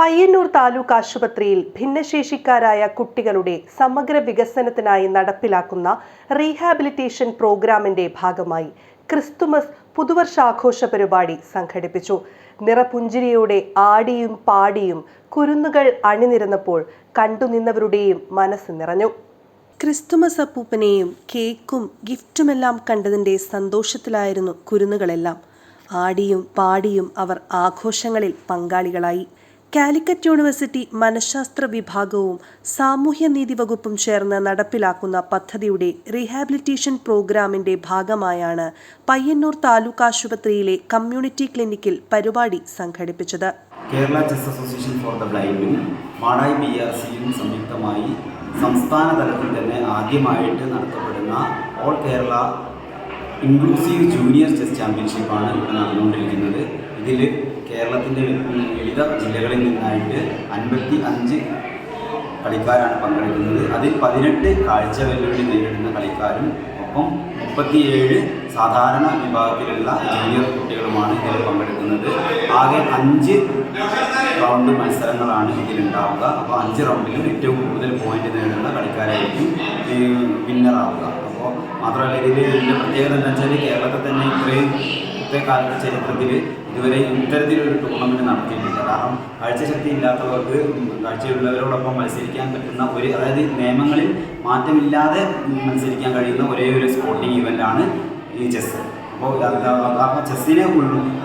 പയ്യന്നൂർ താലൂക്ക് ആശുപത്രിയിൽ ഭിന്നശേഷിക്കാരായ കുട്ടികളുടെ സമഗ്ര വികസനത്തിനായി നടപ്പിലാക്കുന്ന റീഹാബിലിറ്റേഷൻ പ്രോഗ്രാമിന്റെ ഭാഗമായി ക്രിസ്തുമസ് പുതുവർഷാഘോഷ പരിപാടി സംഘടിപ്പിച്ചു. നിറപുഞ്ചിരിയോടെ ആടിയും പാടിയും കുരുന്നുകൾ അണിനിരന്നപ്പോൾ കണ്ടുനിന്നവരുടെയും മനസ്സ് നിറഞ്ഞു. ക്രിസ്തുമസ് അപ്പൂപ്പനെയും കേക്കും ഗിഫ്റ്റുമെല്ലാം കണ്ടതിന്റെ സന്തോഷത്തിലായിരുന്നു കുരുന്നുകളെല്ലാം. ആടിയും പാടിയും അവർ ആഘോഷങ്ങളിൽ പങ്കാളികളായി. കാലിക്കറ്റ് യൂണിവേഴ്സിറ്റി മനഃശാസ്ത്ര വിഭാഗവും സാമൂഹ്യനീതി വകുപ്പും ചേർന്ന് നടപ്പിലാക്കുന്ന പദ്ധതിയുടെ റീഹാബിലിറ്റേഷൻ പ്രോഗ്രാമിന്റെ ഭാഗമായാണ് പയ്യന്നൂർ താലൂക്ക് ആശുപത്രിയിലെ കമ്മ്യൂണിറ്റി ക്ലിനിക്കിൽ പരിപാടി സംഘടിപ്പിച്ചത്. Kerala chess association for the ബ്ലൈൻഡും Madayi B R സിയും സംയുക്തമായി സംസ്ഥാന തലത്തിൽ തന്നെ ആദ്യമായിട്ട് നടത്തപ്പെടുന്ന all Kerala inclusive junior chess ചാമ്പ്യൻഷിപ്പാണ് ഇപ്പോൾ നടന്നുകൊണ്ടിരിക്കുന്നത്. ഇതിൽ കേരളത്തിന്റെ വിവിധ ജില്ലകളിൽ നിന്നായിട്ട് അൻപത്തി അഞ്ച് കളിക്കാരാണ് പങ്കെടുക്കുന്നത്. അതിൽ പതിനെട്ട് കാഴ്ച വെല്ലുവിളി നേരിടുന്ന കളിക്കാരും ഒപ്പം മുപ്പത്തിയേഴ് സാധാരണ വിഭാഗത്തിലുള്ള ജൂനിയർ കുട്ടികളുമാണ് ഇതിൽ പങ്കെടുക്കുന്നത്. ആകെ അഞ്ച് റൗണ്ട് മത്സരങ്ങളാണ് ഇതിലുണ്ടാവുക. അപ്പോൾ അഞ്ച് റൗണ്ടിലും ഏറ്റവും കൂടുതൽ പോയിന്റ് നേടുന്ന കളിക്കാരായിരിക്കും വിന്നറാവുക അപ്പോൾ മാത്രമല്ല ഇതിൽ പ്രത്യേകത എന്താ വെച്ചാൽ കേരളത്തിൽ തന്നെ ഇത്രയും ഇന്നത്തെ കാലത്തെ ചരിത്രത്തിൽ ഇതുവരെ ഇത്തരത്തിലൊരു ടൂർണമെന്റ് നടത്തിയിട്ടില്ല. കാരണം കാഴ്ചശക്തി ഇല്ലാത്തവർക്ക് കാഴ്ചയുള്ളവരോടൊപ്പം മത്സരിക്കാൻ പറ്റുന്ന ഒരു അതായത് നിയമങ്ങളിൽ മാറ്റമില്ലാതെ മത്സരിക്കാൻ കഴിയുന്ന ഒരേ ഒരു സ്പോർട്ടിംഗ് ഇവന്റാണ് ഈ ചെസ്സ് അപ്പോൾ കാരണം ചെസ്സിനെ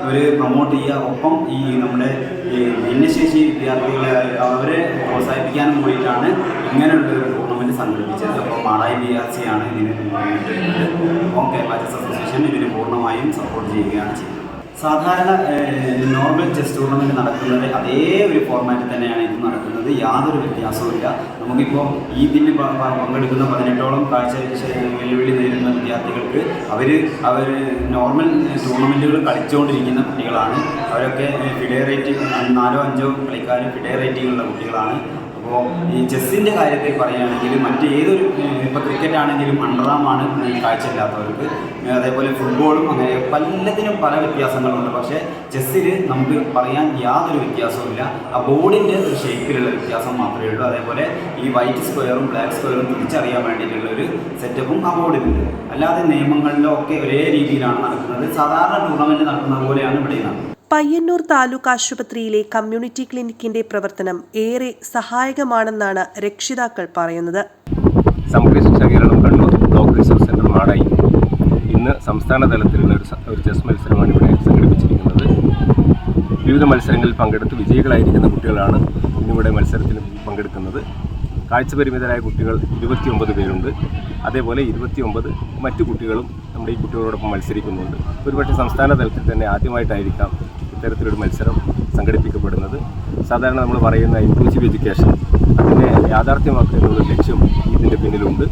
ഒരു പ്രൊമോട്ട് ചെയ്യുക. ഒപ്പം ഈ നമ്മുടെ ഈ ഭിന്നശേഷി വിദ്യാർത്ഥികളെ അവരെ പ്രോത്സാഹിപ്പിക്കാനും കൂടിയിട്ടാണ് ഇങ്ങനെയുള്ള ഒരു ടൂർണമെന്റ് സംഘടിപ്പിച്ചത്. അപ്പോൾ മാടായി ബി ആർ സി ആണ് ഇതിന് ഓക്കെ ചെസ് അസോസിയേഷൻ ഇതിന് പൂർണമായും സപ്പോർട്ട് ചെയ്യുകയാണ് ചെയ്യുന്നത്. സാധാരണ നോർമൽ ചെസ് ടൂർണമെന്റ് നടക്കുന്നത് അതേ ഒരു ഫോർമാറ്റിൽ തന്നെയാണ് ഇത് നടക്കുന്നത്. യാതൊരു വ്യത്യാസവുമില്ല നമുക്കിപ്പോൾ ഈ പ- പങ്കെടുക്കുന്ന പതിനെട്ടോളം കാഴ്ച വെല്ലുവിളി നേരിടുന്ന വിദ്യാർത്ഥികൾക്ക് അവർ അവർ നോർമൽ ടൂർണമെന്റുകൾ കളിച്ചുകൊണ്ടിരിക്കുന്ന കുട്ടികളാണ്. അവരൊക്കെ ഫിഡേ നാലോ അഞ്ചോ കളിക്കാർ ഫിഡേ റേറ്റിംഗുള്ള കുട്ടികളാണ്. അപ്പോൾ ഈ ചെസ്സിന്റെ കാര്യത്തിൽ പറയുകയാണെങ്കിൽ മറ്റ് ഏതൊരു ഇപ്പോൾ ക്രിക്കറ്റ് ആണെങ്കിലും അണ്ടറാമാണ് കാഴ്ചയില്ലാത്തവർക്ക്. അതേപോലെ ഫുട്ബോളും അങ്ങനെ പലതിനും പല വ്യത്യാസങ്ങളുണ്ട്. പക്ഷേ ചെസ്സിൽ നമുക്ക് പറയാൻ യാതൊരു വ്യത്യാസവുമില്ല ആ ബോർഡിന്റെ ഒരു ഷേപ്പിലുള്ള വ്യത്യാസം മാത്രമേ ഉള്ളൂ. അതേപോലെ ഈ വൈറ്റ് സ്ക്വയറും ബ്ലാക്ക് സ്ക്വയറും തിരിച്ചറിയാൻ വേണ്ടിയിട്ടുള്ള ഒരു സെറ്റപ്പും ആ ബോർഡിലുണ്ട്. അല്ലാതെ നിയമങ്ങളിലോ ഒക്കെ ഒരേ രീതിയിലാണ് നടക്കുന്നത്. സാധാരണ ടൂർണമെന്റ് നടക്കുന്നത് പോലെയാണ് ഇവിടെ നടക്കുന്നത്. പയ്യന്നൂർ താലൂക്ക് ആശുപത്രിയിലെ കമ്മ്യൂണിറ്റി ക്ലിനിക്കിന്റെ പ്രവർത്തനം ഏറെ സഹായകമാണെന്നാണ് രക്ഷിതാക്കൾ പറയുന്നത്. സമഗ്ര ശിക്ഷാ കേരളം കണ്ണൂർ സെന്റർ മാടായി. ഇന്ന് സംസ്ഥാന തലത്തിലുള്ള ഒരു ഒരു ചെസ് മത്സരമാണ് ഇവിടെ സംഘടിപ്പിച്ചിരിക്കുന്നത്. വിവിധ മത്സരങ്ങളിൽ പങ്കെടുത്ത് വിജയികളായിരിക്കുന്ന കുട്ടികളാണ് ഇന്നിവിടെ മത്സരത്തിൽ പങ്കെടുക്കുന്നത്. കാഴ്ച പരിമിതരായ കുട്ടികൾ ഇരുപത്തിയൊമ്പത് പേരുണ്ട്. അതേപോലെ ഇരുപത്തിയൊമ്പത് മറ്റു കുട്ടികളും നമ്മുടെ ഈ കുട്ടികളോടൊപ്പം മത്സരിക്കുന്നുണ്ട്. ഒരുപക്ഷെ സംസ്ഥാന തലത്തിൽ തന്നെ ആദ്യമായിട്ടായിരിക്കാം ഇത്തരത്തിലൊരു മത്സരം സംഘടിപ്പിക്കപ്പെടുന്നത്. സാധാരണ നമ്മൾ പറയുന്ന ഇൻക്ലൂസീവ് എഡ്യൂക്കേഷൻ അതിനെ യാഥാർത്ഥ്യമാക്കുക എന്നുള്ള ലക്ഷ്യം ഇതിന്റെ പിന്നിലുണ്ട്.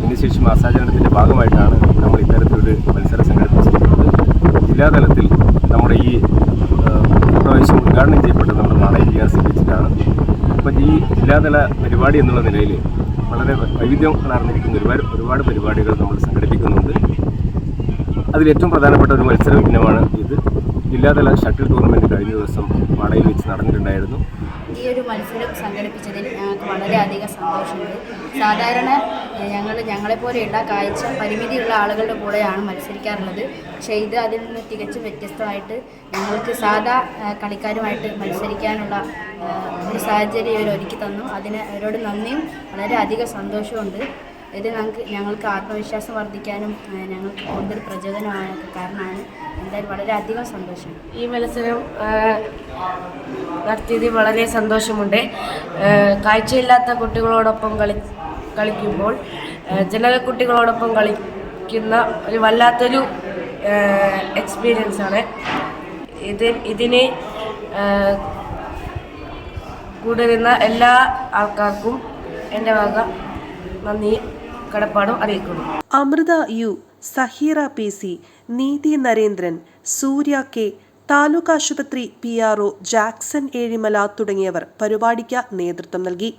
ഭിന്നശേഷി മാസാചരണത്തിന്റെ ഭാഗമായിട്ടാണ് നമ്മൾ ഇത്തരത്തിലൊരു മത്സരം സംഘടിപ്പിച്ചിരിക്കുന്നത്. ജില്ലാതലത്തിൽ ഈ ജില്ലാതല പരിപാടി എന്നുള്ള നിലയിൽ വളരെ വൈവിധ്യം കലർന്നിരിക്കുന്ന ഒരുപാട് ഒരുപാട് പരിപാടികൾ നമ്മൾ സംഘടിപ്പിക്കുന്നുണ്ട്. അതിൽ ഏറ്റവും പ്രധാനപ്പെട്ട ഒരു മത്സര ഇനമാണ് ഇത്. ജില്ലാതല ഷട്ടിൽ ടൂർണമെന്റ് കഴിഞ്ഞ ദിവസം വാടയിൽ വെച്ച് നടന്നിട്ടുണ്ടായിരുന്നു. ഈ ഒരു മത്സരം സംഘടിപ്പിച്ചതിൽ ഞങ്ങൾക്ക് വളരെയധികം സന്തോഷമുണ്ട്. സാധാരണ ഞങ്ങൾ ഞങ്ങളെപ്പോലെയുള്ള കാഴ്ച പരിമിതിയുള്ള ആളുകളുടെ കൂടെയാണ് മത്സരിക്കാറുള്ളത്. പക്ഷേ ഇത് അതിൽ നിന്ന് തികച്ചും വ്യത്യസ്തമായിട്ട് ഞങ്ങൾക്ക് സാധാ കളിക്കാരുമായിട്ട് മത്സരിക്കാനുള്ള ഒരു സാഹചര്യം ഇവർ ഒരുക്കി തന്നു. അതിന് അവരോട് നന്ദിയും വളരെയധികം സന്തോഷമുണ്ട് ഇത് ഞങ്ങൾക്ക് ഞങ്ങൾക്ക് ആത്മവിശ്വാസം വർദ്ധിക്കാനും ഞങ്ങൾക്ക് കൂടുതൽ പ്രചോദനമായൊക്കെ കാരണമാണ്. എന്തായാലും വളരെയധികം സന്തോഷം. ഈ മത്സരം നടത്തിയതിൽ വളരെ സന്തോഷമുണ്ട്. കാഴ്ചയില്ലാത്ത കുട്ടികളോടൊപ്പം കളി കളിക്കുമ്പോൾ ചില കുട്ടികളോടൊപ്പം കളിക്കുന്ന ഒരു വല്ലാത്തൊരു എക്സ്പീരിയൻസ് ആണ്. ഇത് ഇതിന് ആ, എല്ലാ ആൾക്കാർക്കും എന്റെ വക നന്ദി കടപ്പാടും അറിയിക്കുന്നു. Amritha U Saheera P C Neethi Narendran Surya K taluk ആശുപത്രി P R O Jackson Ezhimala തുടങ്ങിയവർ പരിപാടിക്ക് നേതൃത്വം നൽകി.